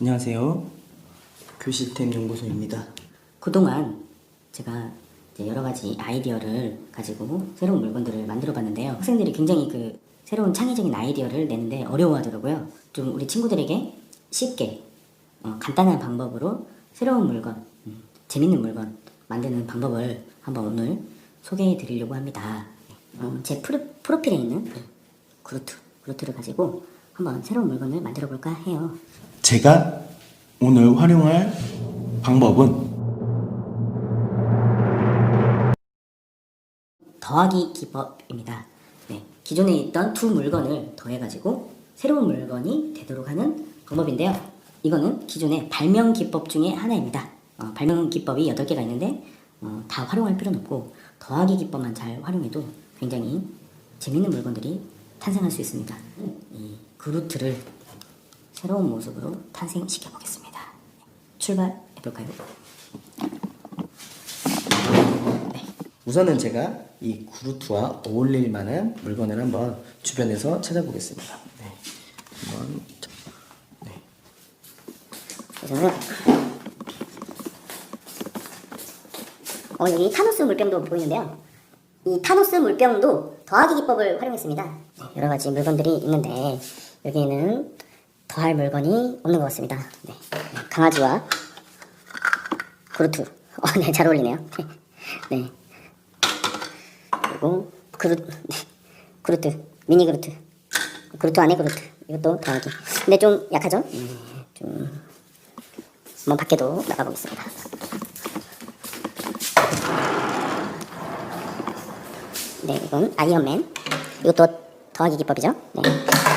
안녕하세요. 교시템 연구소입니다. 그동안 제가 이제 여러 가지 아이디어를 가지고 새로운 물건들을 만들어 봤는데요. 학생들이 굉장히 그 새로운 창의적인 아이디어를 내는데 어려워하더라고요. 좀 우리 친구들에게 쉽게 어, 간단한 방법으로 새로운 물건, 음, 재밌는 물건 만드는 방법을 한번 오늘 소개해 드리려고 합니다. 어, 제 프로, 프로필에 있는 그 그루트, 그루트를 가지고 한번 새로운 물건을 만들어 볼까 해요. 제가 오늘 활용할 방법은 더하기 기법입니다. 네, 기존에 있던 두 물건을 더해가지고 새로운 물건이 되도록 하는 방법인데요. 이거는 기존의 발명 기법 중에 하나입니다. 어, 발명 기법이 8개가 있는데 어, 다 활용할 필요는 없고 더하기 기법만 잘 활용해도 굉장히 재밌는 물건들이 탄생할 수 있습니다. 이 그루트를 새로운 모습으로 탄생시켜 보겠습니다. 출발해 볼까요? 우선은 제가 이 구루트와 어울릴 만한 물건을 한번 주변에서 찾아보겠습니다. 네. 한번 우선은 어, 여기 타노스 물병도 보이는데요. 이 타노스 물병도 더하기 기법을 활용했습니다. 여러 가지 물건들이 있는데 여기에는 더할 물건이 없는 것 같습니다. 네. 강아지와 그루트. 어, 네, 잘 어울리네요. 네. 그리고 그루, 네. 그루트, 미니 그루트. 그루트 안에 그루트. 이것도 더하기. 근데 좀 약하죠? 네, 좀 한번 밖에도 나가보겠습니다. 네, 이건 아이언맨. 이것도 더하기 기법이죠. 네.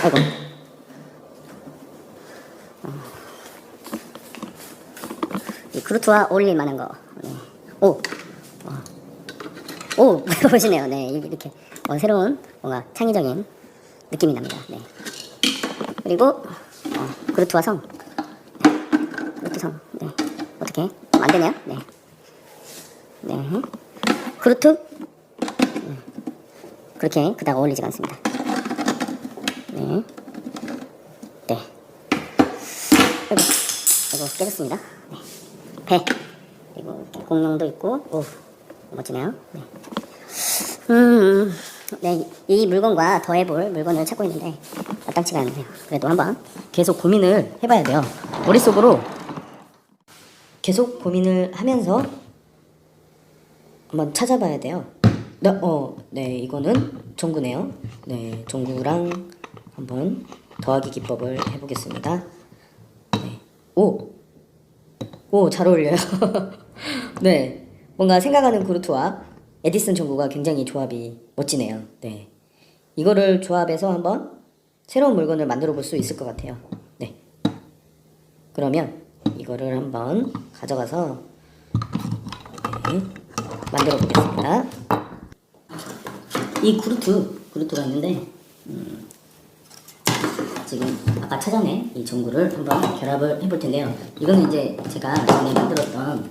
아이고. 어. 이 그루트와 어울릴 만한 거. 네. 오. 어. 오, 보시네요. 네, 이렇게 어, 새로운 뭔가 창의적인 느낌이 납니다. 네. 그리고 어, 그루트와 성. 그루트 성. 네. 어떻게? 어, 안 되네요. 네. 네. 그루트. 네. 그렇게 그닥 어울리지가 않습니다. 네. 네. 아이고, 아이고 깨졌습니다. 네. 배. 그리고 공룡도 있고, 오, 멋지네요. 네. 음, 네, 이 물건과 더해볼 물건을 찾고 있는데 마땅치가 않네요. 그래도 한번 계속 고민을 해봐야 돼요. 머릿속으로 계속 고민을 하면서 한번 찾아봐야 돼요. 네, 어, 네, 이거는 종구네요. 네, 종구랑 한번 더하기 기법을 해보겠습니다. 네, 오, 오, 잘 어울려요. 네, 뭔가 생각하는 그루트와 에디슨 종구가 굉장히 조합이 멋지네요. 네, 이거를 조합해서 한번 새로운 물건을 만들어 볼 수 있을 것 같아요. 네, 그러면 이거를 한번 가져가서 네, 만들어 보겠습니다. 이 그루트, 그루트가 있는데 음, 지금 아까 찾아낸 이 전구를 한번 결합을 해볼 텐데요. 이거는 이제 제가 전에 만들었던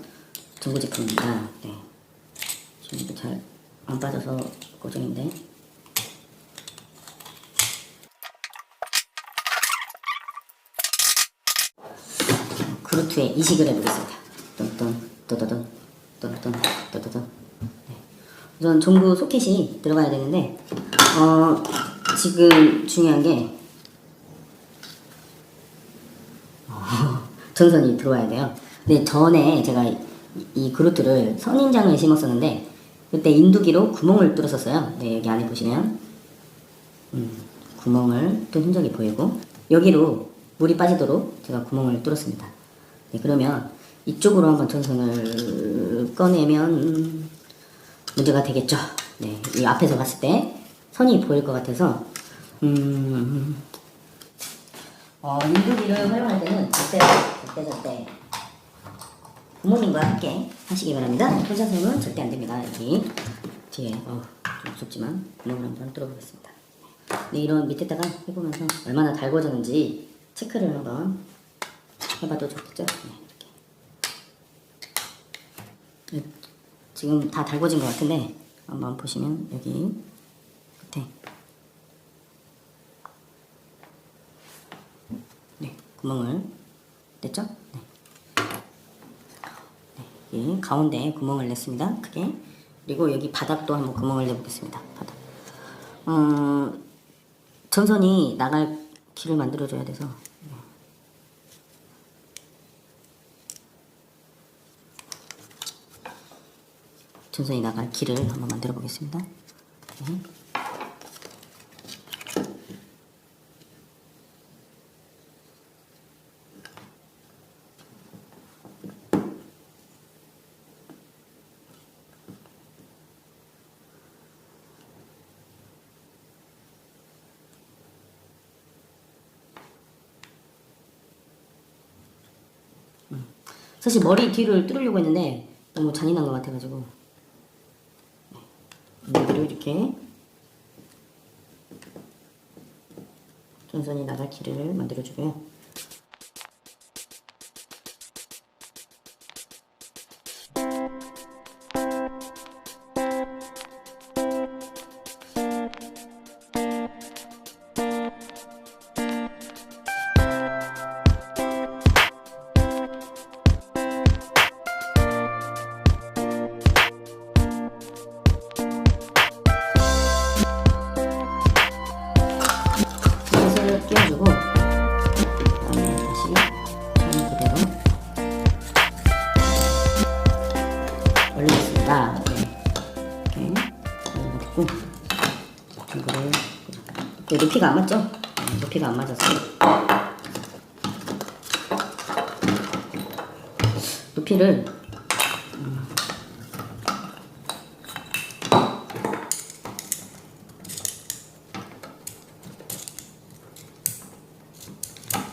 전구 제품입니다. 네. 지금 잘 안 빠져서 고정인데 그루트에 이식을 해보겠습니다. 똔똔 또또돈 또또돈 네. 우선 종구 소켓이 들어가야 되는데 어 지금 중요한 게 어, 전선이 들어와야 돼요. 근데 전에 제가 이, 이 그루트를 선인장을 심었었는데 그때 인두기로 구멍을 뚫었었어요. 네 여기 안에 보시면 음, 구멍을 뚫은 흔적이 보이고 여기로 물이 빠지도록 제가 구멍을 뚫었습니다. 네, 그러면 이쪽으로 한번 전선을 꺼내면 문제가 되겠죠. 네, 이 앞에서 봤을 때 선이 보일 것 같아서 음, 어, 인두기를 활용할 때는 절대 절대 절대 부모님과 함께 하시기 바랍니다. 혼자서는 절대 안 됩니다. 여기 뒤에 어, 좀 무섭지만 구멍을 한번 뚫어보겠습니다. 네, 이런 밑에다가 해보면서 얼마나 달궈졌는지 체크를 한번 해봐도 좋겠죠? 네, 이렇게. 네, 지금 다 달궈진 것 같은데 한번 보시면 여기 끝에 네 구멍을 됐죠? 네. 네, 여기 가운데 구멍을 냈습니다. 크게. 그리고 여기 바닥도 한번 구멍을 내보겠습니다. 바닥. 어, 전선이 나갈 길을 만들어줘야 돼서. 네. 전선이 나갈 길을 한번 만들어 보겠습니다. 네. 사실 머리 뒤를 뚫으려고 했는데 너무 잔인한 것 같아가지고 네. 여기로 이렇게 전선이 나갈 길을 만들어주고요. 중거를 그 높이가 안 맞죠? 네, 높이가 안 맞아서 높이를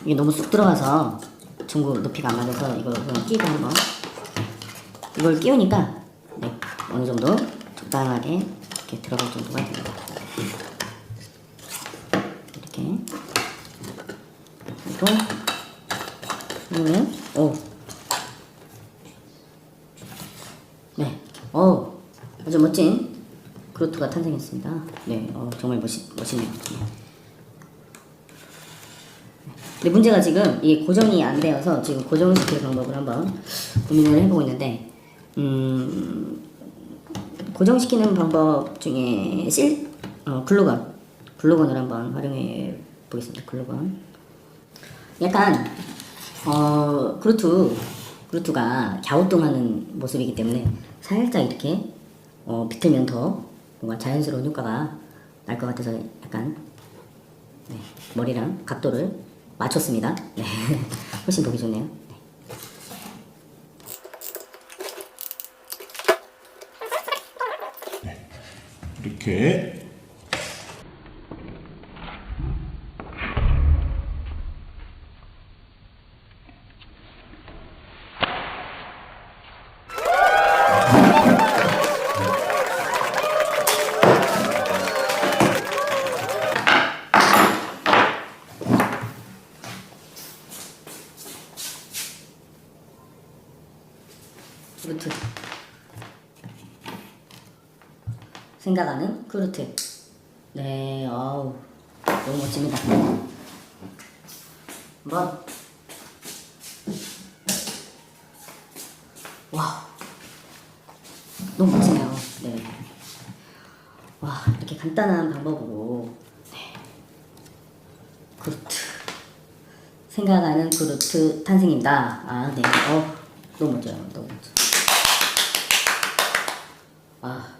이게 너무 쑥 들어가서 중구 높이가 안 맞아서 이걸 그냥 끼고 한번. 이걸 끼우니까 네, 어느 정도 적당하게 이렇게 들어갈 정도가 됩니다. 이렇게 그리고 그러면 오 네, 어 아주 멋진 그루트가 탄생했습니다. 네, 어, 정말 멋있 멋있네요. 네. 근데 문제가 지금 이게 고정이 안 되어서 지금 고정시킬 방법을 한번 고민을 해보고 있는데 음, 고정시키는 방법 중에 실 어, 글루건 글루건을 한번 활용해 보겠습니다. 글루건 약간 어 그루트 그루트가 갸우뚱하는 모습이기 때문에 살짝 이렇게 어, 비틀면 더 뭔가 자연스러운 효과가 날 것 같아서 약간 네, 머리랑 각도를 맞췄습니다. 네. 훨씬 보기 좋네요. 이렇게 그루트. 생각하는 그루트. 네, 어우, 너무 멋집니다. 한번. 와, 너무 멋지네요. 네. 와, 이렇게 간단한 방법으로, 네. 그루트. 생각하는 그루트 탄생입니다. 아, 네. 어, 너무 멋져요. 너무 멋져. 아. 네,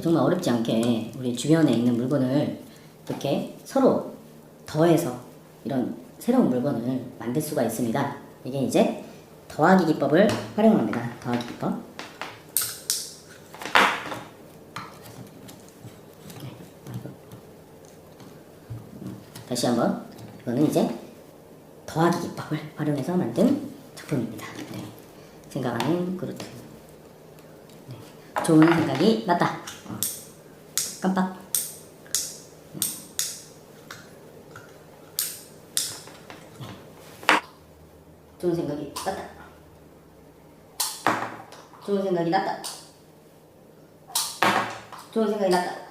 정말 어렵지 않게 우리 주변에 있는 물건을 이렇게 서로 더해서 이런 새로운 물건을 만들 수가 있습니다. 이게 이제 더하기 기법을 활용합니다. 더하기 기법. 네, 다시 한번 이거는 이제 더하기 기법을 활용해서 만든 작품입니다. 네. 생각하는 그루트. 네. 좋은 생각이 났다. 어. 깜빡. 네. 좋은 생각이 났다. 좋은 생각이 났다. 좋은 생각이 났다.